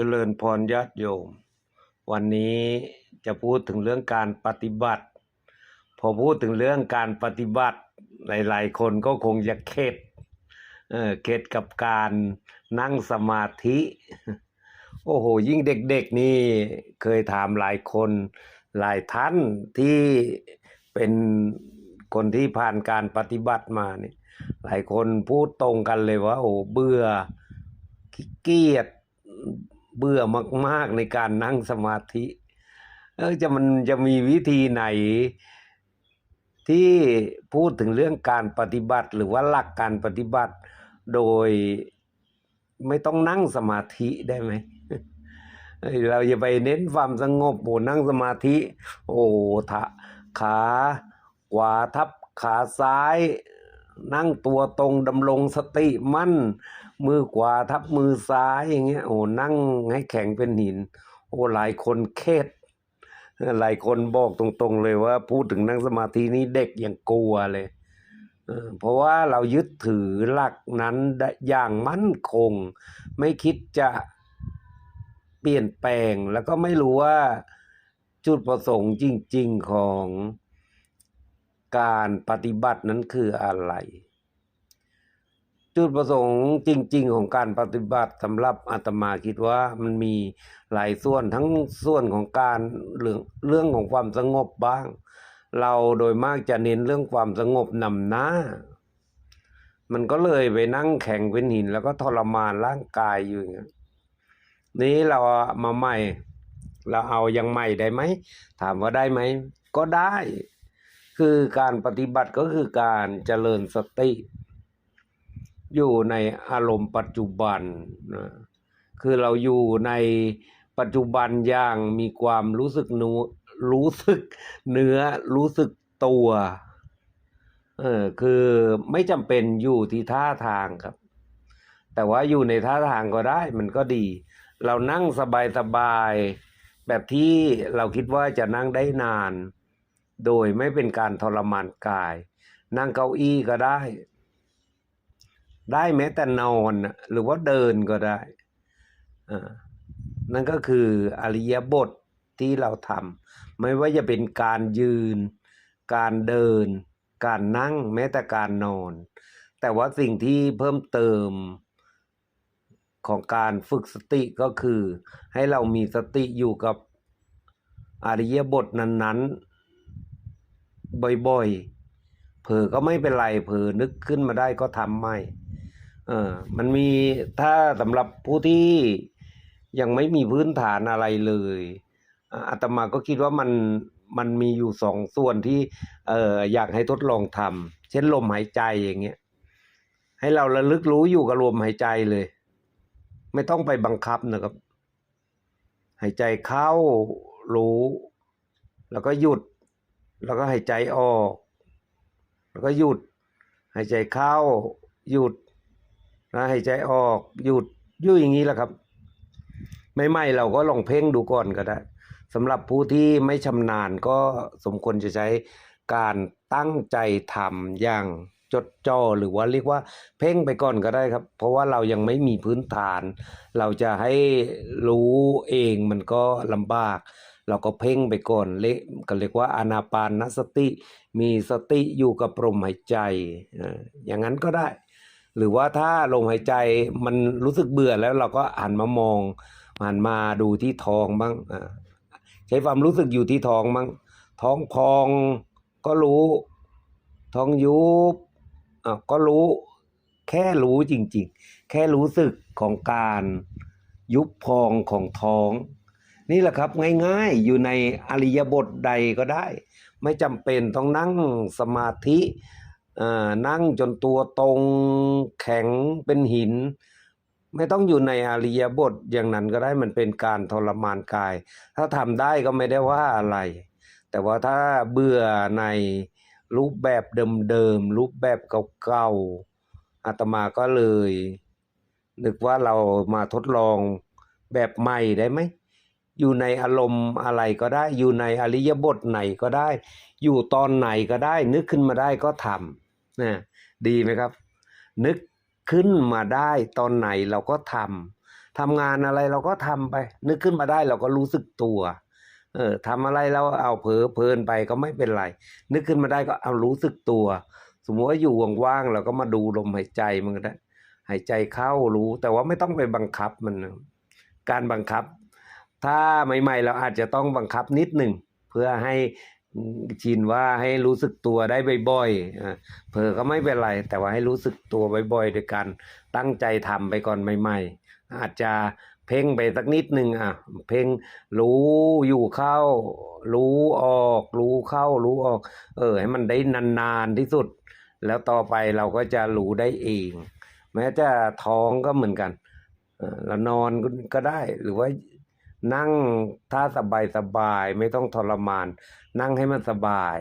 เจริญพรญาติโยม วันนี้จะพูดถึงเรื่องการปฏิบัติ พอพูดถึงเรื่องการปฏิบัติ หลาย ๆ คนก็คงจะเข็ดเออเข็ดกับการนั่งสมาธิ โอ้โห ยิ่งเด็ก ๆ นี่เคยถามหลายคนหลายท่านที่เป็นคนที่ผ่านการปฏิบัติมาเนี่ยหลายคนพูดตรงกันเลยว่า โอ้เบื่อขี้เกียจ เบื่อมาก ๆ ในการนั่งสมาธิเออจะมันจะมีวิธีไหน ที่พูดถึงเรื่องการปฏิบัติ หรือว่าหลักการปฏิบัติ โดยไม่ต้องนั่งสมาธิได้ไหมเราอย่าไปเน้นความสงบโอ้นั่งสมาธิ โอ้ทะขาขวาทับขาซ้าย นั่งตัวตรงดำรงสติมั่น มือขวาทับมือซ้ายอย่างเงี้ยโอ้นั่งให้แข็งเป็นหิน โอ้หลายคนเครียดหลายคนบอกตรงๆเลยว่า พูดถึงนั่งสมาธินี้เด็กยังกลัวเลยเออเพราะว่าเรายึดถือหลักนั้นได้อย่างมั่นคง ไม่คิดจะเปลี่ยนแปลงแล้วก็ไม่รู้ว่าจุดประสงค์จริง ๆของ การปฏิบัตินั้นคืออะไร จุดประสงค์จริง ๆ ของการปฏิบัติสำหรับอาตมาคิดว่ามันมีหลายส่วนทั้งส่วนของการเรื่องเรื่องของความสงบบ้าง เราโดยมากจะเน้นเรื่องความสงบนำหน้า มันก็เลยไปนั่งแข็งเป็นหิน แล้วก็ทรมานร่างกายอยู่อย่างนี้นี้เราเอามาใหม่ เราเอายังใหม่ได้ไหม ถามว่าได้ไหม ก็ได้ คือการปฏิบัติก็คือการเจริญสติ อยู่ในอารมณ์ปัจจุบันนะคือเราอยู่ในปัจจุบันอย่างมีความรู้สึกนูรู้สึกเนื้อรู้สึกตัวเออคือไม่จำเป็นอยู่ที่ท่าทางครับ แต่ว่าอยู่ในท่าทางก็ได้มันก็ดี เรานั่งสบายๆแบบที่เราคิดว่าจะนั่งได้นาน โดยไม่เป็นการทรมานกาย นั่งเก้าอี้ก็ได้ ได้แม้แต่นอนหรือว่าเดินก็ได้อ่านั่นก็คืออริยบทที่เราทำไม่ว่าจะเป็นการยืน การเดิน การนั่งแม้แต่การนอน แต่ว่าสิ่งที่เพิ่มเติมของการฝึกสติก็คือ ให้เรามีสติอยู่กับอริยบทนั้น ๆ บ่อยๆ เผลอก็ไม่เป็นไร เผลอนึกขึ้นมาได้ก็ทำไม่ เออ มันมีถ้าสำหรับผู้ที่ยังไม่มีพื้นฐานอะไรเลยอะอาตมาก็คิดว่ามันมันมีอยู่สองส่วนที่เอออยากให้ทดลองทำเช่นลมหายใจอย่างเงี้ย ให้เราระลึกรู้อยู่กับลมหายใจเลย ไม่ต้องไปบังคับนะครับ หายใจเข้ารู้ แล้วก็หยุด แล้วก็หายใจออก แล้วก็หยุด หายใจเข้า หยุดแล้วหายใจออก หยุดอยู่อย่างนี้แหละครับ ไม่ไม่เราก็ลองเพ่งดูก่อนก็ได้สำหรับผู้ที่ไม่ชำนาญก็สมควรจะใช้การตั้งใจทำอย่างจดจ่อหรือว่าเรียกว่าเพ่งไปก่อนก็ได้ครับ เพราะว่าเรายังไม่มีพื้นฐาน เราจะให้รู้เองมันก็ลำบาก เราก็เพ่งไปก่อนเละก็เรียกว่าอนาปานสติ มีสติอยู่กับลมหายใจอย่างนั้นก็ได้ หรือว่าถ้าลมหายใจมันรู้สึกเบื่อแล้วเราก็หันมามองหันมาดูที่ท้องบ้างใช้ความรู้สึกอยู่ที่ท้องบ้างท้องพองก็รู้ ท้องยุบก็รู้แค่รู้จริงๆ แค่รู้สึกของการยุบพองของท้อง นี่แหละครับง่ายๆอยู่ในอริยบทใดก็ได้ ไม่จำเป็นต้องนั่งสมาธินั่งจนตัวตรงแข็งเป็นหิน ไม่ต้องอยู่ในอริยบทอย่างนั้นก็ได้มันเป็นการทรมานกาย ถ้าทำได้ก็ไม่ได้ว่าอะไร แต่ว่าถ้าเบื่อในรูปแบบเดิมๆรูปแบบเก่าๆอาตมาก็เลย นึกว่าเรามาทดลองแบบใหม่ได้ไหม อยู่ในอารมณ์อะไรก็ได้ อยู่ในอริยบทไหนก็ได้ อยู่ตอนไหนก็ได้ นึกขึ้นมาได้ก็ทำนะดีไหมครับ นึกขึ้นมาได้ตอนไหนเราก็ทำทำงานอะไรเราก็ทำไป นึกขึ้นมาได้เราก็รู้สึกตัวเออทำอะไรเราเอาเผลอเพลินไปก็ไม่เป็นไร นึกขึ้นมาได้ก็เอารู้สึกตัว สมมติว่าอยู่ว่างๆเราก็มาดูลมหายใจมันก็ได้หายใจเข้ารู้แต่ว่าไม่ต้องไปบังคับมัน การบังคับ ถ้าใหม่ ๆ เราอาจจะต้องบังคับนิดหนึ่งเพื่อให้ชินว่าให้รู้สึกตัวได้บ่อยๆเผลอก็ไม่เป็นไร แต่ว่าให้รู้สึกตัวบ่อยๆโดยการตั้งใจทำไปก่อนใหม่ ๆ อาจจะเพ่งไปสักนิดหนึ่งอะ เพ่งรู้อยู่เข้า รู้ออก รู้เข้า รู้ออก เออ ให้มันได้นานๆที่สุด แล้วต่อไปเราก็จะรู้ได้เอง แม้จะท้องก็เหมือนกันเรานอนก็ได้หรือว่า นั่งท่าสบายสบายไม่ต้องทรมาน นั่งให้มันสบาย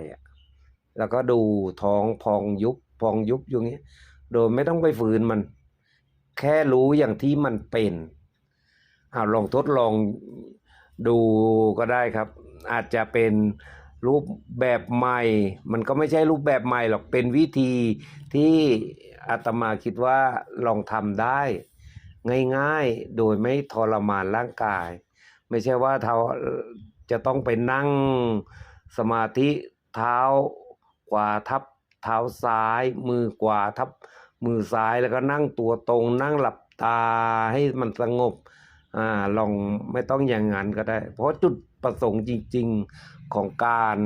แล้วก็ดูท้องพองยุบพองยุบอย่างเงี้ยโดยไม่ต้องไปฝืนมัน แค่รู้อย่างที่มันเป็นอาลองทดลองดูก็ได้ครับ อาจจะเป็นรูปแบบใหม่ มันก็ไม่ใช่รูปแบบใหม่หรอกเป็นวิธีที่อาตมาคิดว่าลองทำได้ ง่ายๆ โดยไม่ทรมานร่างกาย ไม่ใช่ว่าเท้าจะต้องไปนั่งสมาธิเท้าขวาทับเท้าซ้าย มือขวาทับมือซ้ายแล้วก็นั่งตัวตรง นั่งหลับตาให้มันสงบอ่าลองไม่ต้องอย่างนั้นก็ได้ เพราะจุดประสงค์จริง ๆของการ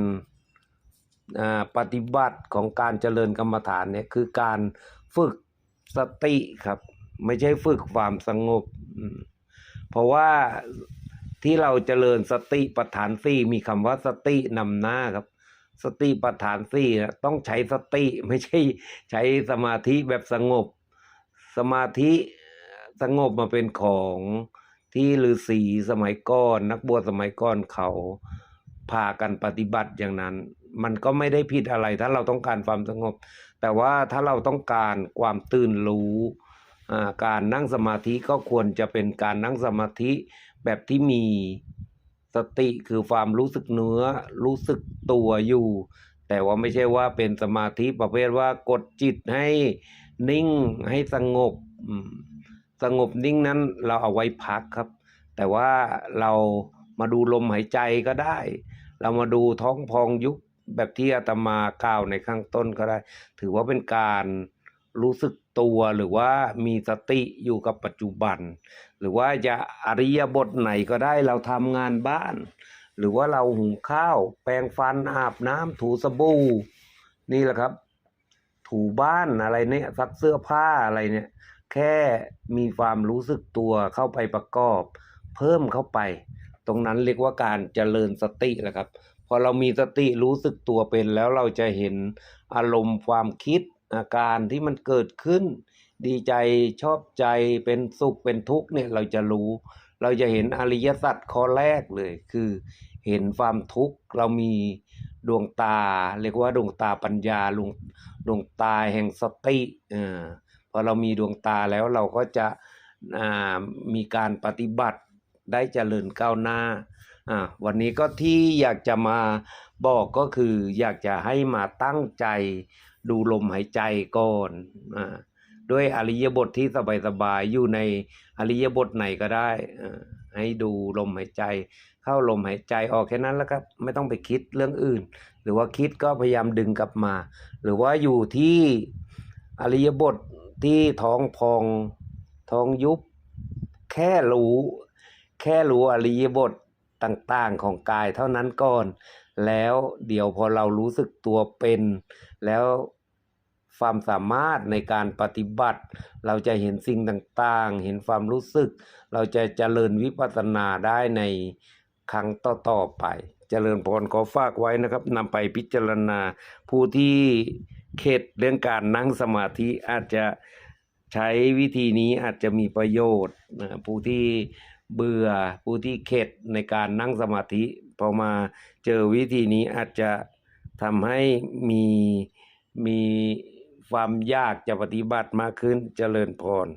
อ่าปฏิบัติของการเจริญกรรมฐานเนี่ยคือการฝึกสติครับ ไม่ใช่ฝึกความสงบ เพราะว่า ที่เราเจริญสติปัฏฐานสี่มีคำว่าสตินำหน้าครับ สติปัฏฐานสี่นะต้องใช้สติไม่ใช่ใช้สมาธิแบบสงบ สมาธิสงบมาเป็นของที่ฤาษีสมัยก่อน นักบวชสมัยก่อนเขาพากันปฏิบัติอย่างนั้น มันก็ไม่ได้ผิดอะไร ถ้าเราต้องการความสงบ แต่ว่าถ้าเราต้องการความตื่นรู้ การนั่งสมาธิก็ควรจะเป็นการนั่งสมาธิ แบบที่มีสติคือความรู้สึกเนื้อ รู้สึกตัวอยู่ แต่ว่าไม่ใช่ว่าเป็นสมาธิประเภทว่ากดจิตให้นิ่งให้สงบสงบนิ่งนั้นเราเอาไว้พักครับ แต่ว่าเรามาดูลมหายใจก็ได้ เรามาดูท้องพองยุบแบบที่อาตมากล่าวในข้างต้นก็ได้ ถือว่าเป็นการรู้สึก ตัวหรือว่ามีสติอยู่กับปัจจุบัน หรือว่าจะอริยบทไหนก็ได้เราทำงานบ้าน หรือว่าเราหุงข้าว แปรงฟันอาบน้ำถูสบู่นี่แหละครับ ถูบ้านอะไรเนี่ยซักเสื้อผ้าอะไรเนี่ย แค่มีความรู้สึกตัวเข้าไปประกอบ เพิ่มเข้าไป ตรงนั้นเรียกว่าการเจริญสติแหละครับพอเรามีสติรู้สึกตัวเป็นแล้วเราจะเห็นอารมณ์ความคิด อาการที่มันเกิดขึ้น ดีใจชอบใจเป็นสุขเป็นทุกข์เนี่ยเราจะรู้ เราจะเห็นอริยสัจข้อแรกเลย คือเห็นความทุกข์เรามีดวงตา เรียกว่าดวงตาปัญญาดวงดวงตาแห่งสติเออพอเรามีดวงตาแล้วเราก็จะอ่ามีการปฏิบัติได้เจริญก้าวหน้าอ่าวันนี้ก็ที่อยากจะมาบอกก็คืออยากจะให้มาตั้งใจ ดูลมหายใจก่อนอ่าด้วยอริยบทที่สบายๆอยู่ในอริยบทไหนก็ได้อ่อให้ดูลมหายใจ เข้าลมหายใจออกแค่นั้นแล้วครับไม่ต้องไปคิดเรื่องอื่น หรือว่าคิดก็พยายามดึงกลับมา หรือว่าอยู่ที่อริยบทที่ท้องพองท้องยุบ แค่รู้ แค่รู้อริยบทต่างๆของกายเท่านั้นก่อน แล้วเดี๋ยวพอเรารู้สึกตัวเป็น แล้วความสามารถในการปฏิบัติ เราจะเห็นสิ่งต่างๆ เห็นความรู้สึก เราจะเจริญวิปัสสนาได้ในครั้งต่อๆไป เจริญพรขอฝากไว้นะครับนำไปพิจารณาผู้ที่เข็ดเรื่องการนั่งสมาธิอาจจะใช้วิธีนี้อาจจะมีประโยชน์นะผู้ที่เบื่อผู้ที่เข็ดในการนั่งสมาธิ พอมาเจอวิธีนี้อาจจะทำให้มีมีความยากจะปฏิบัติมากขึ้นเจริญพร